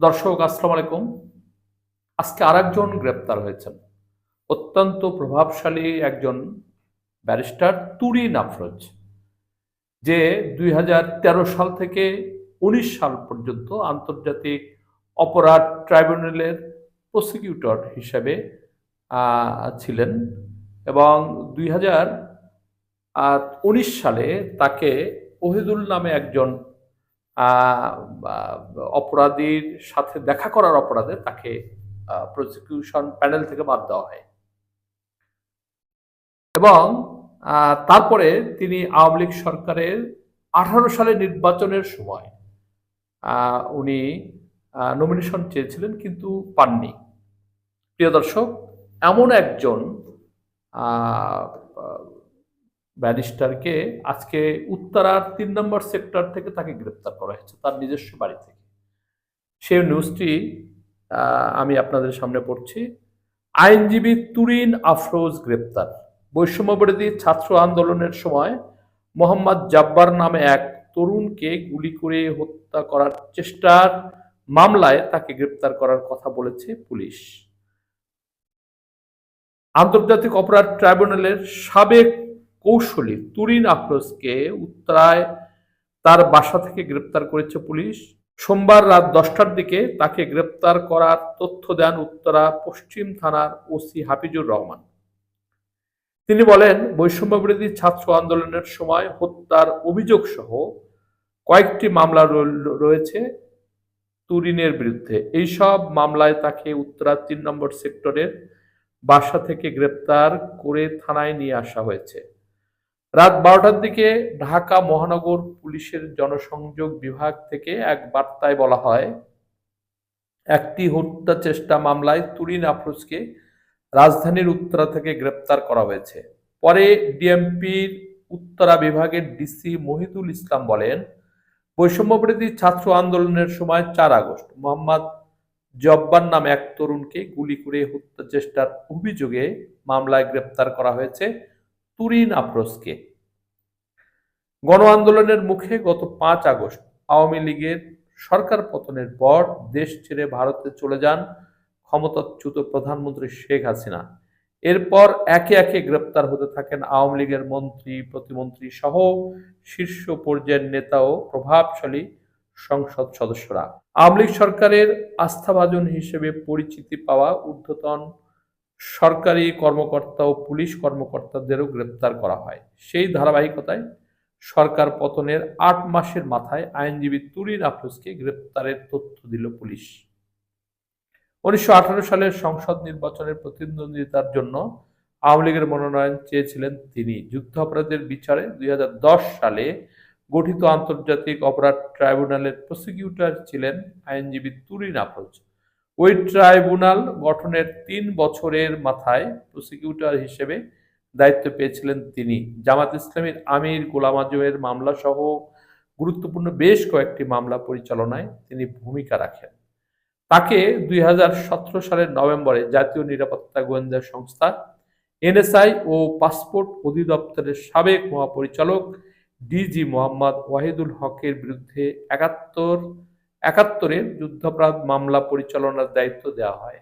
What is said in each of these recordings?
দর্শক, আসসালামু আলাইকুম। আজকে আরেকজন গ্রেপ্তার হয়েছেন। অত্যন্ত প্রভাবশালী একজন ব্যারিস্টার তুরি আফরোজ যে দুই হাজার তেরো সাল থেকে উনিশ সাল পর্যন্ত আন্তর্জাতিক অপরাধ ট্রাইব্যুনালের প্রসিকিউটর হিসেবে ছিলেন এবং দুই সালে তাকে ওহিদুল নামে একজন অপরাধীর সাথে দেখা করার অপরাধে তাকে প্রসিকিউশন প্যানেল থেকে বাদ দেওয়া হয়। এবং তারপরে তিনি আওয়ামী লীগ সরকারের আঠারো সালে নির্বাচনের সময় উনি নমিনেশন চেয়েছিলেন কিন্তু পাননি। প্রিয় দর্শক, এমন একজন ব্যারিস্টারকে আজকে উত্তরার তিন নম্বর সেক্টর থেকে তাকে গ্রেপ্তার করা হয়েছে, তার নিজস্ব বাড়ি থেকে। সেই নিউজটি আমি আপনাদের সামনে পড়ছি। আইনজীবী তুরিন আফরোজ গ্রেপ্তার। বৈষম্যবিরোধী ছাত্র আন্দোলনের সময় মোহাম্মদ জাব্বার নামে এক তরুণকে গুলি করে হত্যা করার চেষ্টার মামলায় তাকে গ্রেপ্তার করার কথা বলেছে পুলিশ। আন্তর্জাতিক অপরাধ ট্রাইব্যুনালের সাবেক কৌশলী তুরিন আফরোজকে উত্তরায় তার বাসা থেকে গ্রেপ্তার করেছে পুলিশ। সোমবার রাত দশটার দিকে তাকে গ্রেপ্তার করার তথ্য দেন উত্তরা পশ্চিম থানার ওসি হাফিজুর রহমান। তিনি বলেন, বৈষম্য বিরোধী ছাত্র আন্দোলনের সময় হত্যার অভিযোগ সহ কয়েকটি মামলা রয়ে- রয়েছে তুরিনের বিরুদ্ধে। এইসব মামলায় তাকে উত্তরা তিন নম্বর সেক্টরের বাসা থেকে গ্রেপ্তার করে থানায় নিয়ে আসা হয়েছে। রাত বারোটার দিকে ঢাকা মহানগর পুলিশের জনসংযোগ বিভাগ থেকে এক বার্তায় বলা হয়, একটি হত্যা চেষ্টা মামলায় তুরিন আফরোজকে রাজধানীর উত্তরা থেকে গ্রেপ্তার করা হয়েছে। পরে ডিএমপির উত্তরা বিভাগের ডিসি মহিদুল ইসলাম বলেন বৈষম্যবিরোধী ছাত্র আন্দোলনের সময় চার আগস্ট মোহাম্মদ জব্বার নামে এক তরুণকে গুলি করে হত্যা চেষ্টার অভিযোগে মামলায় গ্রেপ্তার করা হয়েছে। তুরিন আফরোজকে। গণ আন্দোলনের মুখে গত পাঁচ আগস্ট আওয়ামী লীগের সরকার পতনের পর দেশ ছেড়ে ভারতে চলে যান ক্ষমতাচ্যুত প্রধানমন্ত্রী শেখ হাসিনা। এরপর একে একে গ্রেপ্তার হতে থাকেন আওয়ামী লীগের মন্ত্রী, প্রতিমন্ত্রী সহ শীর্ষ পর্যায়ের নেতা ও প্রভাবশালী সংসদ সদস্যরা। আওয়ামী লীগ সরকারের আস্থাভাজন হিসেবে পরিচিতি পাওয়া ঊর্ধ্বতন সরকারি কর্মকর্তা ও পুলিশ কর্মকর্তাদেরও গ্রেপ্তার করা হয়। সেই ধারাবাহিকতায় সরকার পতনের আট মাসের মাথায় আইনজীবী তুরিন আফরোজকে গ্রেপ্তারের তথ্য দিল পুলিশ। উনিশশো আঠারো সালের সংসদ নির্বাচনের প্রতিদ্বন্দ্বিতার জন্য আওয়ামী লীগের মনোনয়ন চেয়েছিলেন তিনি। যুদ্ধাপরাধের বিচারে দুই হাজার দশ সালে গঠিত আন্তর্জাতিক অপরাধ ট্রাইব্যুনালের প্রসিকিউটর ছিলেন আইনজীবী তুরিন আফরোজ। ওই ট্রাইব্যুনাল গঠনের তিন বছরের মাথায় প্রসিকিউটর হিসেবে দায়িত্ব পেয়েছিলেন তিনি। জামাত ইসলামীর আমির গোলাম আজমের মামলা সহ গুরুত্বপূর্ণ বেশ কয়েকটি মামলা পরিচালনায় তিনি ভূমিকা রাখেন। তাকে দুই হাজার সতেরো সালের নভেম্বরে জাতীয় নিরাপত্তা গোয়েন্দা সংস্থা, এনএসআই ও পাসপোর্ট অধিদপ্তরের সাবেক মহাপরিচালক ডিজি মোহাম্মদ ওয়াহিদুল হকের বিরুদ্ধে একাত্তর একাত্তরের যুদ্ধাপরাধ মামলা পরিচালনার দায়িত্ব দেওয়া হয়।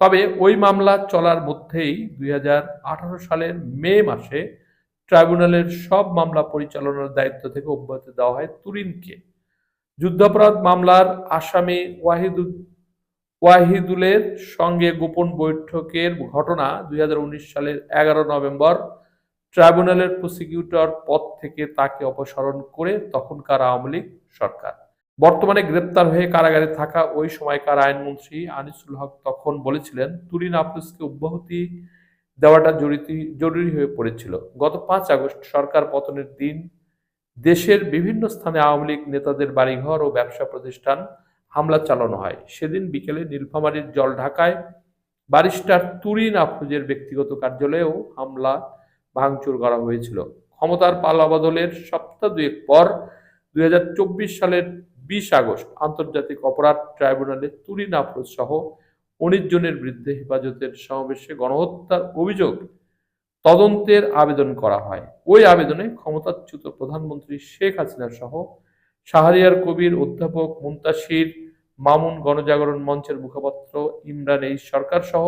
তবে ওই মামলা চলার মধ্যেই দুই হাজার আঠারো সালের মে মাসে ট্রাইব্যুনালের সব মামলা পরিচালনার দায়িত্ব থেকে অব্যাহতি দেওয়া হয় তুরিনকে। যুদ্ধাপরাধ মামলার আসামি ওয়াহিদুল ওয়াহিদুলের সঙ্গে গোপন বৈঠকের ঘটনা দুই হাজার উনিশ সালের এগারো নভেম্বর ট্রাইব্যুনালের প্রসিকিউটর পদ থেকে তাকে অপসারণ করে তখনকার আওয়ামী লীগ সরকার। বর্তমানে গ্রেপ্তার হয়ে কারাগারে থাকা ওই সময়কার আইনমন্ত্রী আনিসুল হক তখন বলেছিলেন তুরিন আফরোজকে অব্যাহতি দেওয়াটা জরুরি জরুরি হয়ে পড়েছিল। গত পাঁচ আগস্ট সরকার পতনের দিন দেশের বিভিন্ন স্থানে আওয়ামী লীগ নেতাদের বাড়িঘর ও ব্যবসা প্রতিষ্ঠান হামলা চালানো হয়। সেদিন বিকেলে নীলফামারীর জল ঢাকায় ব্যারিস্টার তুরিন আফরোজের ব্যক্তিগত কার্যালয়েও হামলা ভাঙচুর করা হয়েছিল। ক্ষমতার পালা বদলের সপ্তাহ দুয়েক পর দু হাজার চব্বিশ সালের বিশ আগস্ট আন্তর্জাতিক অপরাধ ট্রাইব্যুনালে তুরি আফরোজ সহ উনিশ জনের বিরুদ্ধে হেফাজতের সমাবেশে গণহত্যার অভিযোগ তদন্তের আবেদন করা হয়। ওই আবেদনে ক্ষমতাচ্যুত প্রধানমন্ত্রী শেখ হাসিনা সহ শাহরিয়ার কবির অধ্যাপক মুন্তাসির, মামুন গণজাগরণ মঞ্চের মুখপাত্র ইমরান এই সরকার সহ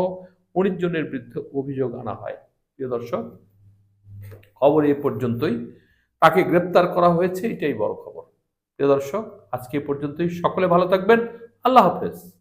উনিশ জনের বিরুদ্ধে অভিযোগ আনা হয়। প্রিয় দর্শক, খবর এ পর্যন্তই। তাকে গ্রেপ্তার করা হয়েছে এটাই বড় খবর। প্রিয় দর্শক আজকে পর্যন্তই। সকলে ভালো থাকবেন। আল্লাহ হাফেজ।